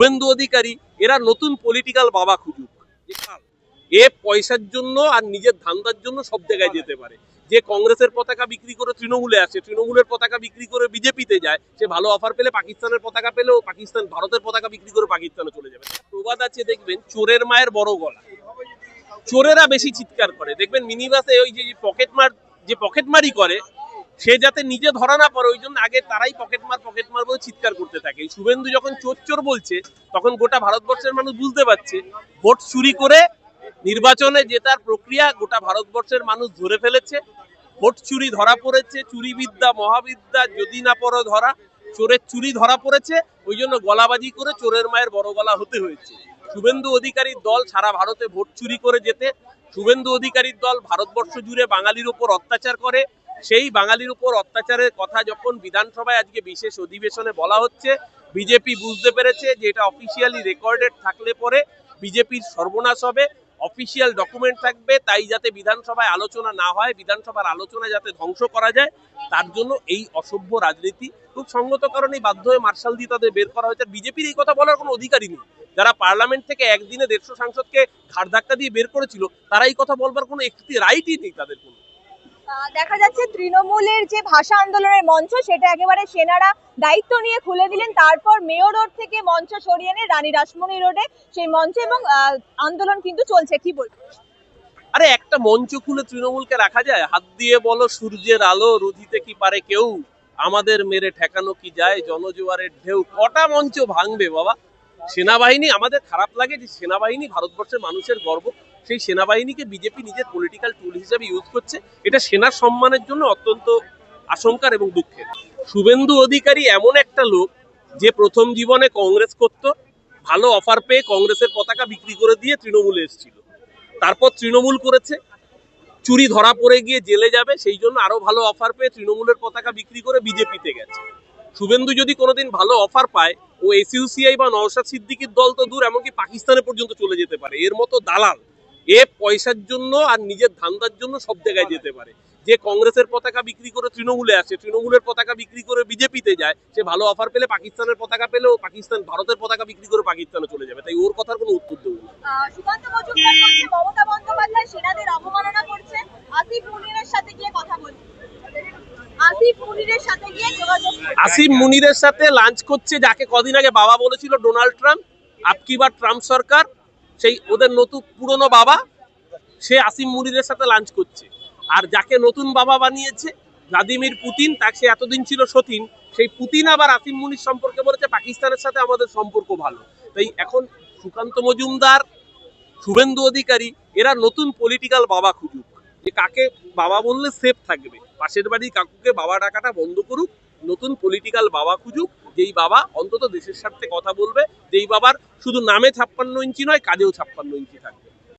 শুভেন্দু অধিকারী, এরা নতুন পলিটিক্যাল বাবা খুঁজুক। এ পয়সার জন্য আর নিজের ধান্দার জন্য সব জায়গায় যেতে পারে। যে কংগ্রেসের পতাকা বিক্রি করে তৃণমূলে আসে, তৃণমূলের পতাকা বিক্রি করে বিজেপিতে যায়, সে ভালো অফার পেলে পাকিস্তানের পতাকা পেলেও পাকিস্তান, ভারতের পতাকা বিক্রি করে পাকিস্তানে চলে যাবে। প্রবাদ আছে, দেখবেন, চোরের মায়ের বড় গলা। চোরেরা বেশি চিৎকার করে। দেখবেন, মিনিবাসে ওই যে পকেট মার, যে পকেট মারি করে সে যাতে নিজে ধরা না পড়ে ওই জন্য আগে তারাই পকেট মার পকেট মার বলে চিৎকার করতে থাকে। শুভেন্দু যখন চোর চোর বলছে, তখন গোটা ভারতবর্ষের মানুষ বুঝতে পারছে, ভোট চুরি করে নির্বাচনে জেতার প্রক্রিয়া গোটা ভারতবর্ষের মানুষ ধরে ফেলেছে। ভোট চুরি ধরা পড়েছে চুরি বিদ্যা মহাবিদ্যা, যদি না পড়ো ধরা, চোরের চুরি ধরা পড়েছে ওই জন্য গলাবাজি করে চোরের মায়ের বড় গলা হতে হয়েছে। শুভেন্দু অধিকারীর দল সারা ভারতে ভোট চুরি করে যেতে, শুভেন্দু অধিকারীর দল ভারতবর্ষ জুড়ে বাঙালির ওপর অত্যাচার করে সেই বাঙালির উপর অত্যাচারের কথা যখন বিধানসভায় আজকে বিশেষ অধিবেশনে বলা হচ্ছে, বিজেপি বুঝতে পেরেছে যে এটা অফিসিয়ালি রেকর্ডেড থাকলে পরে বিজেপির সর্বনাশ হবে অফিসিয়াল ডকুমেন্ট থাকবে, তাই যাতে বিধানসভায় আলোচনা না হয়, বিধানসভার আলোচনা যাতে ধ্বংস করা যায়, তার জন্য এই অসভ্য রাজনীতি। খুব সঙ্গত কারণেই বাধ্য হয়ে মার্শাল দিয়ে তাদের বের করা হয়েছে। বিজেপির এই কথা বলার কোনো অধিকারই নেই। যারা পার্লামেন্ট থেকে একদিনে দেড়শো সাংসদকে ঘাড় ধাক্কা দিয়ে বের করেছিল, তারা এই কথা বলবার কোনো একটি রাইটই নেই তাদের কোনো। দেখা যাচ্ছে তৃণমূলের যে ভাষা আন্দোলনের মঞ্চ, সেটা একেবারে সেনারা দায়িত্ব নিয়ে খুলে দিলেন। তারপর মেয়র রোড থেকে মঞ্চ সরিয়ে এনে রানী রাসমণি রোডে সেই মঞ্চ এবং আন্দোলন কিন্তু চলছে। কি বলব? আরে, একটা মঞ্চ খুলে তৃণমূলকে রাখা যায়। হাত দিয়ে বলো, সূর্যের আলো রুধিতে কি পারে কেউ? আমাদের মেরে ঠেকানো কি যায়? জনজোয়ারের ঢেউ। কটা মঞ্চ ভাঙবে বাবা? সেনাবাহিনী, আমাদের খারাপ লাগে যে সেনাবাহিনী ভারতবর্ষের মানুষের গর্ব। সেই সেনাবাহিনীকে বিজেপি নিজের পলিটিক্যাল টুল হিসেবে ইউজ করছে। এটা সেনার সম্মানের জন্য অত্যন্ত আশঙ্কার এবং দুঃখের। শুভেন্দু অধিকারী এমন একটা লোক যে প্রথম জীবনে কংগ্রেস করত, ভালো অফার পেয়ে কংগ্রেসের পতাকা বিক্রি করে দিয়ে তৃণমূলে এসেছিল। তারপর তৃণমূল করেছে, চুরি ধরা পড়ে গিয়ে জেলে যাবে, সেই জন্য আরও ভালো অফার পেয়ে তৃণমূলের পতাকা বিক্রি করে বিজেপিতে গেছে। শুভেন্দু যদি কোনোদিন ভালো অফার পায়, ও এসইউসিআই বা নওশাদ সিদ্দিকির দল তো দূর, এমনকি পাকিস্তানে পর্যন্ত চলে যেতে পারে। এর মতো দালাল এ পয়সার জন্য আর নিজের ধান্দার জন্য সব জায়গায় যেতে পারে। যে কংগ্রেসের পতাকা বিক্রি করে তৃণমূলে আসে তৃণমূলের পতাকা বিক্রি করে বিজেপিতে যায় সে ভালো অফার পেলে পাকিস্তানের পতাকা পেলেও পাকিস্তান ভারতের পতাকা বিক্রি করে পাকিস্তানে চলে যাবে। তাই ওর কথার কোনো উত্তর দেবো না। আসিফ মুনিরের সাথে। আসিফ মুনিরের লাঞ্চ করছে যাকে কদিন আগে বাবা বলেছিল ডোনাল্ড ট্রাম্প। আপকি বা ট্রাম্প সরকার সেই ওদের নতুন পুরনো বাবা, সে আসিম মুনিরের সাথে লাঞ্চ করছে। আর যাকে নতুন বাবা বানিয়েছে ভ্লাদিমির পুতিন তাকে সে এতদিন ছিল সতীন, সেই পুতিন আবার আসিম মুনির সম্পর্কে বলেছে, পাকিস্তানের সাথে আমাদের সম্পর্ক ভালো। তাই এখন সুকান্ত মজুমদার, শুভেন্দু অধিকারী, এরা নতুন পলিটিক্যাল বাবা খুঁজুক। যে কাকে বাবা বললে সেফ থাকবে। পাশের বাড়ির কাকুকে বাবা ডাকাটা বন্ধ করুক, নতুন পলিটিক্যাল বাবা খুঁজুক যেই বাবা অন্তত দেশের স্বার্থে কথা বলবে, যেই বাবার শুধু নামে ছাপ্পান্ন ইঞ্চি নয়, কাজেও ছাপ্পান্ন ইঞ্চি থাকবে।